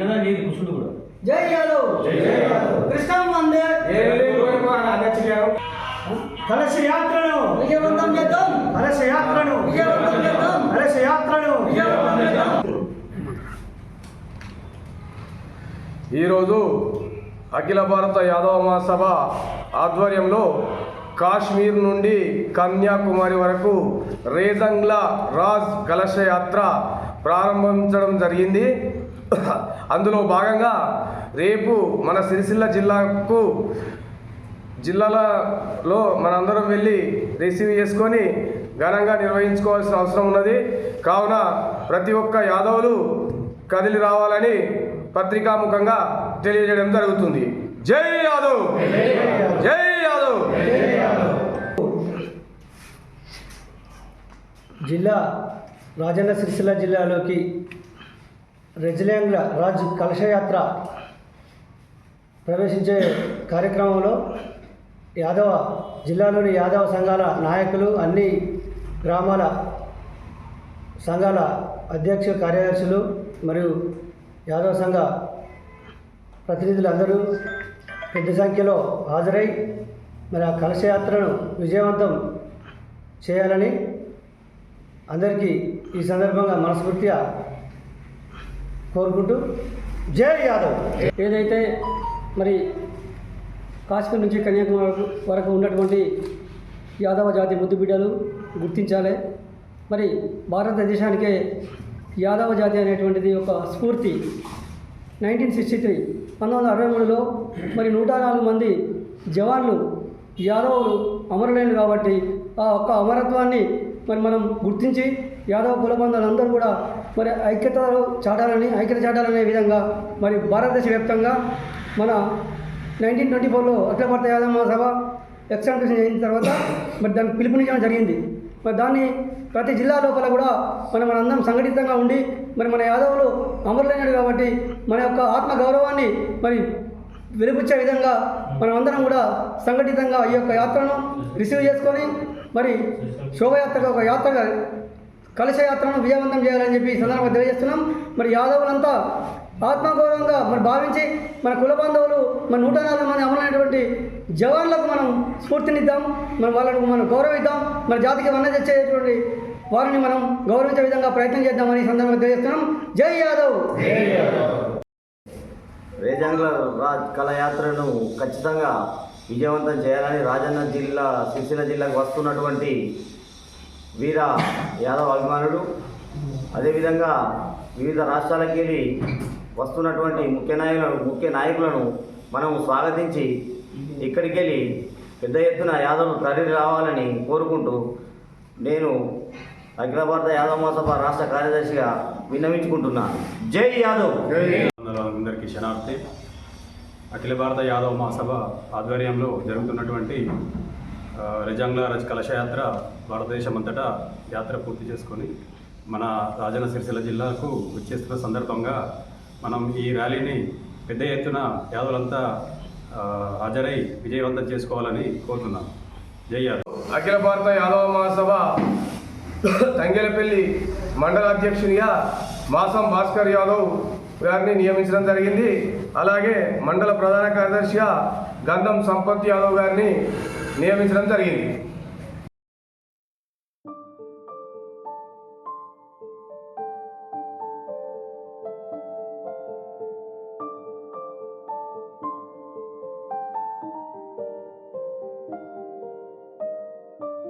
నిన్నదా నీది కుసుడు కూడా. జై యాదవ్. కృష్ణం వందే. కలశ యాత్రను విజయవంతం చేద్దాం. కలశ యాత్రను విజయవంతం చేద్దాం. కలశ యాత్రను విజయవంతం చేద్దాం. ఈరోజు అఖిల భారత యాదవ మహాసభ ఆధ్వర్యంలో కాశ్మీర్ నుండి కన్యాకుమారి వరకు రేజంగ్లా రాజ్ కలశ యాత్ర ప్రారంభించడం జరిగింది. అందులో భాగంగా రేపు మన సిరిసిల్ల జిల్లాకు జిల్లాలలో మనందరం వెళ్ళి రిసీవ్ చేసుకొని ఘనంగా నిర్వహించుకోవాల్సిన అవసరం ఉన్నది. కావున ప్రతి ఒక్క యాదవులు కదిలి రావాలని పత్రికాముఖంగా తెలియజేయడం జరుగుతుంది. జై యాదవ్! జై యాదవ్! జిల్లా రాజన్న సిరిసిల్ల జిల్లాలోకి రెజిలియాంగ్ల రాజ్ కలశయాత్ర ప్రవేశించే కార్యక్రమంలో యాదవ జిల్లాలోని యాదవ సంఘాల నాయకులు అన్ని గ్రామాల సంఘాల అధ్యక్ష కార్యదర్శులు మరియు యాదవ సంఘ ప్రతినిధులందరూ పెద్ద సంఖ్యలో హాజరై మరి ఆ కలశయాత్రను విజయవంతం చేయాలని అందరికీ ఈ సందర్భంగా మనస్ఫూర్తిగా కోరుకుంటూ జై యాదవ్. ఏదైతే మరి కాశ్మీర్ నుంచి కన్యాకుమారి వరకు- ఉన్నటువంటి యాదవ జాతి ముద్దు బిడ్డలు గుర్తించాలి. మరి భారతదేశానికే యాదవ జాతి అనేటువంటిది ఒక స్ఫూర్తి. నైన్టీన్ సిక్స్టీ త్రీ పంతొమ్మిది వందల అరవై మూడులో మరి నూట నాలుగు మంది జవాన్లు యాదవులు అమరులైన కాబట్టి ఆ ఒక్క అమరత్వాన్ని మరి మనం గుర్తించి యాదవ కులబంధాలందరూ కూడా మరి ఐక్యతలో చాటాలని ఐక్యత చాటాలనే విధంగా మరి భారతదేశ వ్యాప్తంగా మన నైన్టీన్ ట్వంటీ ఫోర్లో అఖిల భారత యాదవ మహాసభ ఎక్స్టెన్షన్ అయిన తర్వాత మరి దాన్ని పిలుపునిచ్చడం జరిగింది. మరి దాన్ని ప్రతి జిల్లా లోపల కూడా మనం మనందరం సంఘటితంగా ఉండి మరి మన యాదవులు అమరులైనడు కాబట్టి మన యొక్క ఆత్మ గౌరవాన్ని మరి వెలుపుచ్చే విధంగా మనం అందరం కూడా సంఘటితంగా ఈ యొక్క యాత్రను రిసీవ్ చేసుకొని మరి శోభయాత్రగా ఒక యాత్రగా కలశయాత్రను విజయవంతం చేయాలని చెప్పి సందర్భంగా తెలియజేస్తున్నాం. మరి యాదవులంతా ఆత్మగౌరవంగా మరి భావించి మన కుల బాంధవులు మన నూట నాలుగు మంది అమలైనటువంటి జవాన్లకు మనం స్ఫూర్తినిద్దాం. మన వాళ్ళకు మనం గౌరవిద్దాం. మన జాతికి వన్న తెచ్చేటువంటి వారిని మనం గౌరవించే విధంగా ప్రయత్నం చేద్దామని సందర్భంగా తెలియజేస్తున్నాం. జై యాదవ్! రేజాంగ్ల రాజ్ కళయాత్రను ఖచ్చితంగా విజయవంతం చేయాలని రాజన్న జిల్లా సిరిసిల్ల జిల్లాకు వస్తున్నటువంటి వీర యాదవ్ అభిమానుడు అదేవిధంగా వివిధ రాష్ట్రాలకి వెళ్ళి వస్తున్నటువంటి ముఖ్య నాయకులను ముఖ్య నాయకులను మనం స్వాగతించి ఇక్కడికి వెళ్ళి పెద్ద ఎత్తున యాదవులు తరలి రావాలని కోరుకుంటూ నేను అఖిల భారత యాదవ్ మహాసభ రాష్ట్ర కార్యదర్శిగా విన్నవించుకుంటున్నాను జై యాదవ్! అందరికీ శనార్థి అఖిల భారత యాదవ మహాసభ ఆధ్వర్యంలో జరుగుతున్నటువంటి రెజాంగ్ల రజ్ కలశయాత్ర భారతదేశం అంతటా యాత్ర పూర్తి చేసుకొని మన రాజన్న సిరిసిల్ల జిల్లాకు వచ్చేస్తున్న సందర్భంగా మనం ఈ ర్యాలీని పెద్ద ఎత్తున యాదవులంతా హాజరై విజయవంతం చేసుకోవాలని కోరుతున్నాం. జై యాదవ్. అఖిల భారత యాదవ మహాసభ తంగెలపల్లి మండల అధ్యక్షునిగా మాసం భాస్కర్ యాదవ్ గారిని నియమించడం జరిగింది. అలాగే మండల ప్రధాన కార్యదర్శిగా గంధం సంపత్ యాదవ్ గారిని నియమించడం జరిగింది.